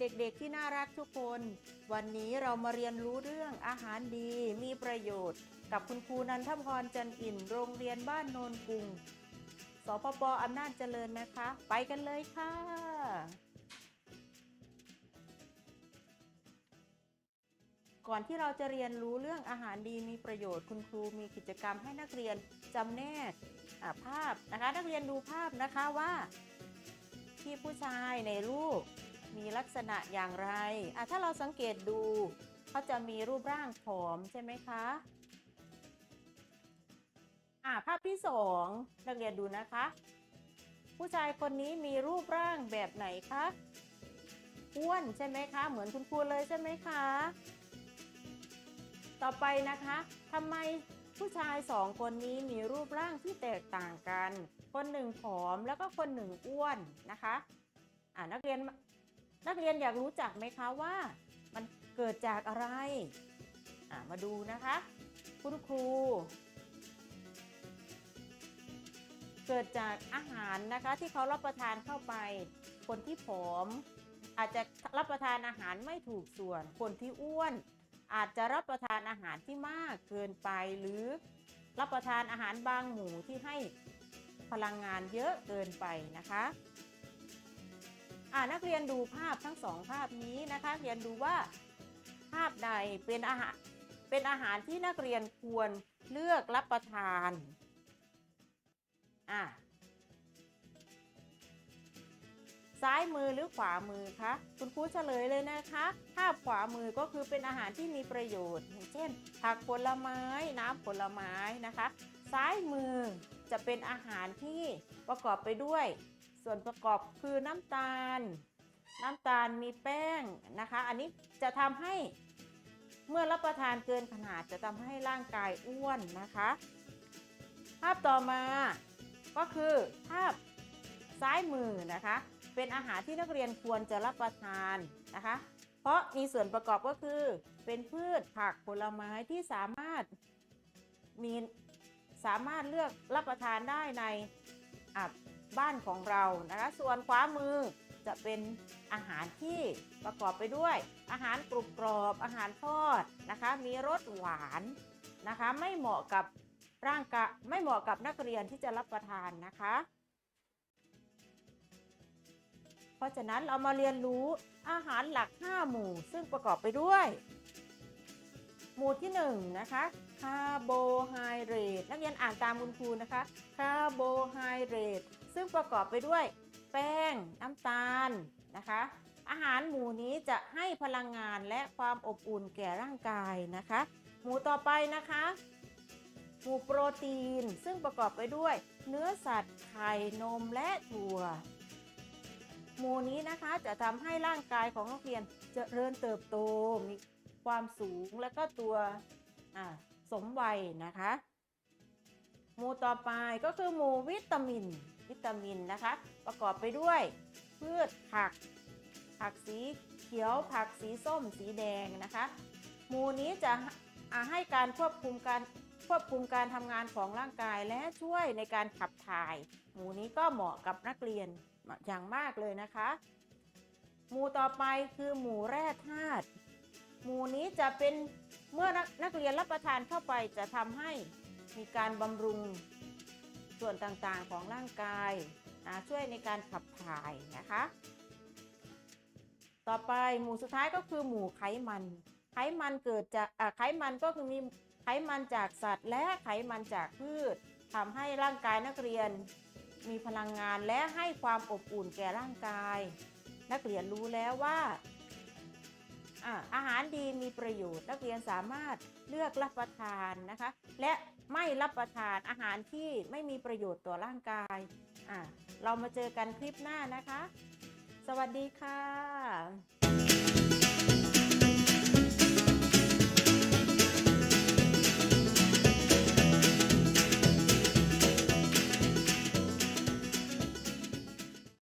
เด็กๆที่น่ารักทุกคน วันนี้เรามาเรียนรู้เรื่องอาหารดีมีประโยชน์ กับคุณครูนันทพรจันอิ่นโรงเรียนบ้านโนนกรุงสปปอำนาจเจริญนะคะ ไปกันเลยค่ะ ก่อนที่เราจะเรียนรู้เรื่องอาหารดีมีประโยชน์ คุณครูมีกิจกรรมให้นักเรียนจำแนกภาพนะคะ นักเรียนดูภาพนะคะว่าที่ผู้ชายในรูป มีลักษณะอย่างไรอะถ้าเราสังเกตดูเขาจะมีรูปร่างผอมใช่ไหมคะอะภาพที่สองนักเรียนดูนะคะ ผู้ชายคนนี้มีรูปร่างแบบไหนคะอ้วนใช่ไหมคะ เหมือนคุณครูเลยใช่ไหมคะ ต่อไปนะคะทำไมผู้ชายสองคนนี้มีรูปร่างที่แตกต่างกัน คนหนึ่งผอมแล้วก็คนหนึ่งอ้วนนะคะ อ่านักเรียน นักเรียนอยากรู้จักไหมคะว่ามันเกิดจากอะไรมาดูนะคะ คุณครู เกิดจากอาหารนะคะที่เขารับประทานเข้าไป คนที่ผอม อาจจะรับประทานอาหารไม่ถูกส่วน คนที่อ้วน อาจจะรับประทานอาหารที่มากเกินไปหรือรับประทานอาหารบางหมู่ที่ให้พลังงานเยอะเกินไปนะคะ อ่านักเรียนดูภาพทั้งสองภาพนี้นะคะเรียนดูว่าภาพใดเป็นอาหารเป็นอาหารที่นักเรียนควรเลือกรับประทานอ่าซ้ายมือหรือขวามือคะคุณครูเฉลยเลยนะคะ ภาพขวามือก็คือเป็นอาหารที่มีประโยชน์อย่างเช่น ผักผลไม้น้ำผลไม้นะคะ ซ้ายมือจะเป็นอาหารที่ประกอบไปด้วย ส่วนประกอบคือน้ำตาล น้ำตาลมีแป้งนะคะ อันนี้จะทำให้เมื่อรับประทานเกินขนาดจะทำให้ร่างกายอ้วนนะคะ ภาพต่อมาก็คือภาพซ้ายมือนะคะ เป็นอาหารที่นักเรียนควรจะรับประทานนะคะ เพราะมีส่วนประกอบก็คือเป็นพืชผักผลไม้ที่สามารถมีสามารถเลือกรับประทานได้ในอะ บ้านของเรานะคะ ส่วนขวามือจะเป็นอาหารที่ประกอบไปด้วย อาหารกรุบกรอบอาหารทอดนะคะ มีรสหวานนะคะ ไม่เหมาะกับร่างกายไม่เหมาะกับนักเรียนที่จะรับประทานนะคะ เพราะฉะนั้นเรามาเรียนรู้อาหารหลัก 5 หมู่ ซึ่งประกอบไปด้วย หมู่ที่1นะคะ คาร์โบไฮเดรตนักเรียนอ่านตามคุณครูนะคะคาร์โบไฮเดรตซึ่งประกอบไปด้วย แป้งน้ำตาลนะคะ อาหารหมูนี้จะให้พลังงานและความอบอุ่นแก่ร่างกายนะคะ หมูต่อไปนะคะหมูโปรตีน ซึ่งประกอบไปด้วย เนื้อสัตว์ไข่นมและถั่วหมู่นี้นะคะจะทำให้ร่างกายของนักเรียนเจริญเติบโตมีความสูงและก็ตัวอ่า สมวัยนะคะ หมู่ต่อไปก็คือหมู่วิตามิน วิตามินนะคะ ประกอบไปด้วย พืชผัก ผักสีเขียวผักสีส้มสีแดงนะคะ หมู่นี้จะให้การควบคุมการควบคุมการทำงานของร่างกายและช่วยในการขับถ่าย หมู่นี้ก็เหมาะกับนักเรียนอย่างมากเลยนะคะ หมู่ต่อไปคือหมู่แร่ธาตุหมู่นี้จะเป็น เมื่อนักนักเรียนรับประทานเข้าไปจะทำให้มีการบำรุงส่วนต่างๆของร่างกายนะช่วยในการขับถ่ายนะคะ ต่อไปหมู่สุดท้ายก็คือหมู่ไขมัน ไขมันเกิดจากไขมันก็คือมีไขมันจากสัตว์ และไขมันจากพืชทำให้ร่างกายนักเรียน มีพลังงานและให้ความอบอุ่นแก่ร่างกาย นักเรียนรู้แล้วว่า อาหารดีมีประโยชน์ นักเรียนสามารถเลือกรับประทานนะคะ และไม่รับประทานอาหารที่ไม่มีประโยชน์ต่อร่างกายอะเรามาเจอกันคลิปหน้านะคะ สวัสดีค่ะ